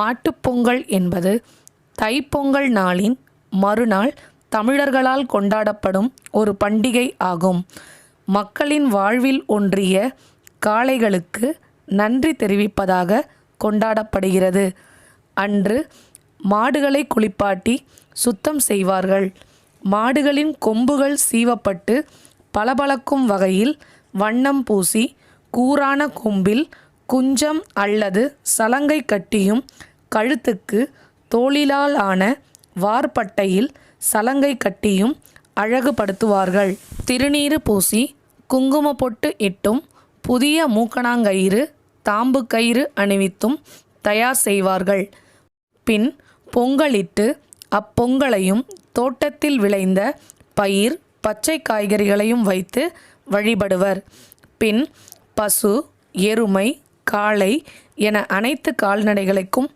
மாட்டுப்பொங்கல் என்பது தைப்பொங்கல் நாளின் மறுநாள் தமிழர்களால் கொண்டாடப்படும் ஒரு பண்டிகை ஆகும். மக்களின் வாழ்வில் ஒன்றிய காளைகளுக்கு நன்றி தெரிவிப்பதாக கொண்டாடப்படுகிறது. அன்று மாடுகளை குளிப்பாட்டி சுத்தம் செய்வார்கள். மாடுகளின் கொம்புகள் சீவப்பட்டு பளபளக்கும் வகையில் வண்ணம் பூசி கூரான கொம்பில் குஞ்சம் அல்லது சலங்கை கட்டியும் கழுத்துக்கு தோளிலால் ஆன வார்பட்டையில் சலங்கை கட்டியும் அழகுபடுத்துவார்கள். திருநீறு பூசி குங்கும பொட்டு இட்டும் புதிய மூக்கணாங்கயிறு தாம்பு கயிறு அணிவித்தும் தயார் செய்வார்கள். பின் பொங்கலிட்டு அப்பொங்கலையும் தோட்டத்தில் விளைந்த பயிர் பச்சை காய்கறிகளையும் வைத்து வழிபடுவர். பின் பசு எருமை காளை என அனைத்து கால்நடைகளுக்கும்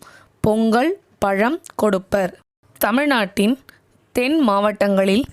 பொங்கல் பழம் கொடுப்பர். தமிழ்நாட்டின் தென் மாவட்டங்களில்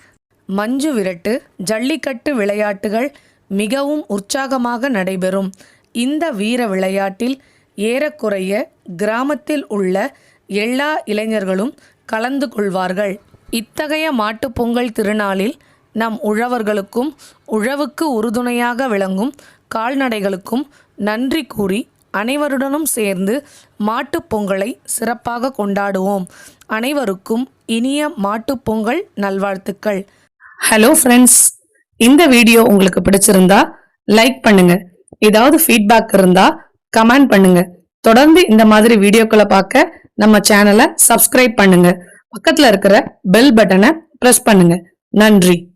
மஞ்சு விரட்டு ஜல்லிக்கட்டு விளையாட்டுகள் மிகவும் உற்சாகமாக நடைபெறும். இந்த வீர விளையாட்டில் ஏறக்குறைய கிராமத்தில் உள்ள எல்லா இளைஞர்களும் கலந்து கொள்வார்கள். இத்தகைய மாட்டுப் பொங்கல் திருநாளில் நம் உழவர்களுக்கும் உழவுக்கு உறுதுணையாக விளங்கும் கால்நடைகளுக்கும் நன்றி கூறி அனைவருடனும் சேர்ந்து மாட்டுப் பொங்கலை சிறப்பாக கொண்டாடுவோம். அனைவருக்கும் இனிய மாட்டுப் பொங்கல் நல்வாழ்த்துக்கள். ஹலோ ஃப்ரெண்ட்ஸ் இந்த வீடியோ உங்களுக்கு பிடிச்சிருந்தா லைக் பண்ணுங்க. ஏதாவது ஃபீட்பேக் இருந்தா கமெண்ட் பண்ணுங்க. தொடர்ந்து இந்த மாதிரி வீடியோக்களை பார்க்க நம்ம சேனலை சப்ஸ்கிரைப் பண்ணுங்க. பக்கத்துல இருக்கிற பெல் பட்டனை பிரஸ் பண்ணுங்க. நன்றி.